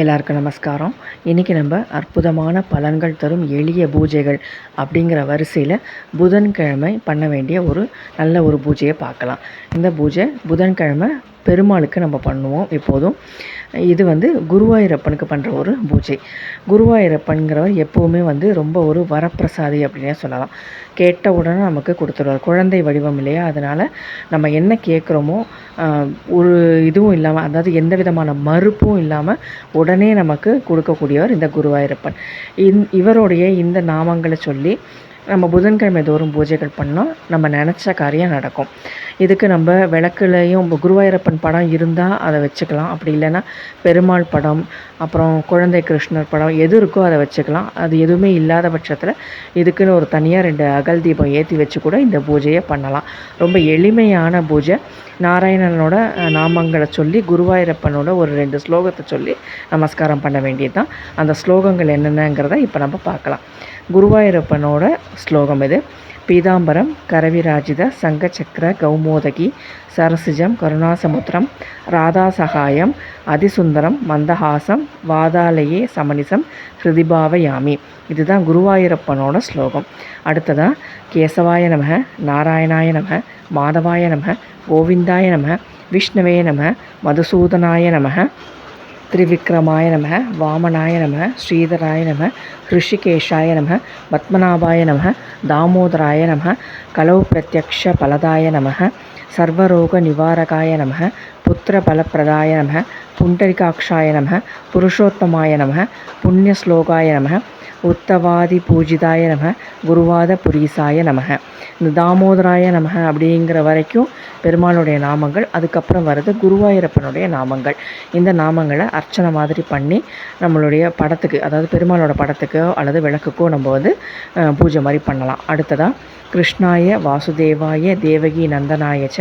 எல்லாருக்கும் நமஸ்காரம். இன்றைக்கி நம்ம அற்புதமான பலன்கள் தரும் எளிய பூஜைகள் அப்படிங்கிற வரிசையில் புதன்கிழமை பண்ண வேண்டிய ஒரு நல்ல ஒரு பூஜையை பார்க்கலாம். இந்த பூஜை புதன்கிழமை பெருமாளுக்கு நம்ம பண்ணுவோம் எப்போதும் இது வந்து குருவாயூரப்பனுக்கு பண்ணுற ஒரு பூஜை. குருவாயூரப்பனுங்கிறவர் எப்போவுமே வந்து ரொம்ப ஒரு வரப்பிரசாதி அப்படின்னே சொல்லலாம். கேட்ட உடனே நமக்கு கொடுத்துருவார் குழந்தை வடிவம் இல்லையா? அதனால் நம்ம என்ன கேட்குறோமோ ஒரு இதுவும் இல்லாமல் அதாவது எந்த விதமான மறுப்பும் இல்லாமல் உடனே நமக்கு கொடுக்கக்கூடியவர் இந்த குருவாயூரப்பன். இந் இவருடைய இந்த நாமங்களை சொல்லி நம்ம புதன்கிழமை தோறும் பூஜைகள் பண்ணால் நம்ம நினச்ச காரியம் நடக்கும். இதுக்கு நம்ம விளக்குலையும் குருவாயூரப்பன் படம் இருந்தால் அதை வச்சுக்கலாம். அப்படி இல்லைன்னா பெருமாள் படம் அப்புறம் குழந்தை கிருஷ்ணர் படம் எது இருக்கோ அதை வச்சுக்கலாம். அது எதுவுமே இல்லாத பட்சத்தில் இதுக்குன்னு ஒரு தனியாக ரெண்டு அகல் தீபம் ஏற்றி வச்சு கூட இந்த பூஜையை பண்ணலாம். ரொம்ப எளிமையான பூஜை. நாராயணனோட நாமங்களை சொல்லி குருவாயூரப்பனோட ஒரு ரெண்டு ஸ்லோகத்தை சொல்லி நமஸ்காரம் பண்ண வேண்டியது தான் அந்த ஸ்லோகங்கள் என்னென்னங்கிறத இப்போ நம்ம பார்க்கலாம். குருவாயூரப்பனோட ஸ்லோகம் இது. பீதாம்பரம் கரவிராஜித சங்கச்சக்கர கௌமோதகி சரசிஜம் கருணாசமுத்திரம் ராதாசகாயம் அதிசுந்தரம் மந்தஹாசம் வாதாலயே சமனிசம் ஹிருதிபாவயாமி. இதுதான் குருவாயூரப்பனோட ஸ்லோகம். அடுத்ததான் கேசவாய நம நாராயணாய நம மாதவாய நம கோவிந்தாய நம விஷ்ணவே நம மதுசூதனாய நம திரிவிக்ரமாய நம வாமனாய நம ஸ்ரீதராய நம ரிஷிகேஷாய நம பத்மநாபாய நம தாமோதராய நம கலௌ பிரத்யக்ஷ பலதாய நம சர்வரோக நிவாரகாய நம புத்திரபலப்பிரதாய நம புண்டரிகாட்சாய நம புருஷோத்தமாய நம புண்ணியஸ்லோகாய நம உத்தவாதி பூஜிதாய நம குருவாத புரீசாய நமக. இந்த தாமோதராய நமக அப்படிங்கிற வரைக்கும் பெருமாளுடைய நாமங்கள் அதுக்கப்புறம் வர்றது குருவாயூரப்பனுடைய நாமங்கள். இந்த நாமங்களை அர்ச்சனை மாதிரி பண்ணி நம்மளுடைய படத்துக்கு அதாவது பெருமாளோட படத்துக்கோ அல்லது விளக்குக்கோ நம்ம வந்து பூஜை மாதிரி பண்ணலாம். அடுத்ததாக கிருஷ்ணாய வாசுதேவாய தேவகி நந்தனாயச்ச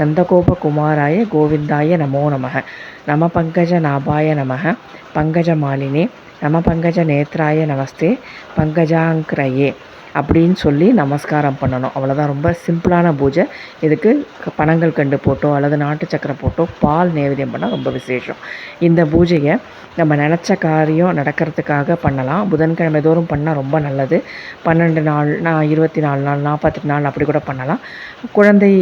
நந்தகோபகுமாராய கோவிந்தாய நமோ நமக. நம பங்கஜ நாபாய நமக. பங்கஜ மாலினி. நம பங்கஜ நேத்ராய நமஸ்தே. பங்கஜாங்கிரயே அப்படின்னு சொல்லி நமஸ்காரம் பண்ணணும். அவ்வளோதான் ரொம்ப சிம்பிளான பூஜை. இதுக்கு பனங்கள் கண்டு போட்டோ அல்லது நாட்டு சக்கரை போட்டோ பால் நேவேதியம் பண்ணால் ரொம்ப விசேஷம். இந்த பூஜையை நம்ம நினச்ச காரியம் நடக்கிறதுக்காக பண்ணலாம். புதன்கிழமை தோறும் பண்ணால் ரொம்ப நல்லது. பன்னெண்டு நாள் நான் இருபத்தி நாலு நாள் நாற்பத்தெட்டு நாள் அப்படி கூட பண்ணலாம். குழந்தை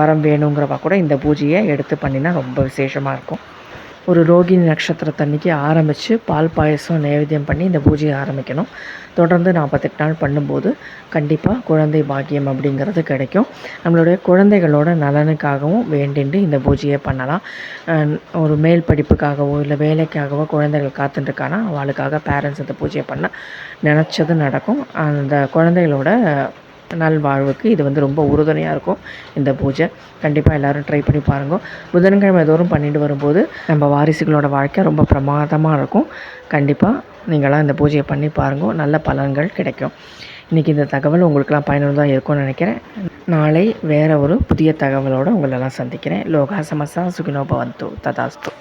வரம் வேணுங்கிறவா கூட இந்த பூஜையை எடுத்து பண்ணினா ரொம்ப விசேஷமாக இருக்கும். ஒரு ரோகிணி நட்சத்திரத்தன்னைக்கு ஆரம்பித்து பால் பாயசம் நைவேத்தியம் பண்ணி இந்த பூஜையை ஆரம்பிக்கணும். தொடர்ந்து நாற்பத்தெட்டு நாள் பண்ணும்போது கண்டிப்பாக குழந்தை பாக்கியம் அப்படிங்கிறது கிடைக்கும். நம்மளுடைய குழந்தைகளோட நலனுக்காகவும் வேண்டிண்டு இந்த பூஜையை பண்ணலாம். ஒரு மேல் படிப்புக்காகவோ இல்லை வேலைக்காகவோ குழந்தைகள் காத்துட்டுருக்கானா அவளுக்காக பேரண்ட்ஸ் இந்த பூஜையை பண்ணால் நினச்சது நடக்கும். அந்த குழந்தைகளோட நல்வாழ்வுக்கு இது வந்து ரொம்ப உறுதுணையாக இருக்கும் இந்த பூஜை. கண்டிப்பாக எல்லோரும் ட்ரை பண்ணி பாருங்கள் புதன்கிழமை தோறும் பண்ணிட்டு வரும்போது நம்ம வாரிசுகளோட வாழ்க்கை ரொம்ப பிரமாதமாக இருக்கும். கண்டிப்பாக நீங்களாம் இந்த பூஜையை பண்ணி பாருங்கள் நல்ல பலன்கள் கிடைக்கும். இன்றைக்கி இந்த தகவல் உங்களுக்கெல்லாம் பயனுள்ளதாக இருக்கும்னு நினைக்கிறேன். நாளை வேறு ஒரு புதிய தகவலோடு உங்களெல்லாம் சந்திக்கிறேன். லோகா சமசா சுகினோபவந்து ததாஸ்து.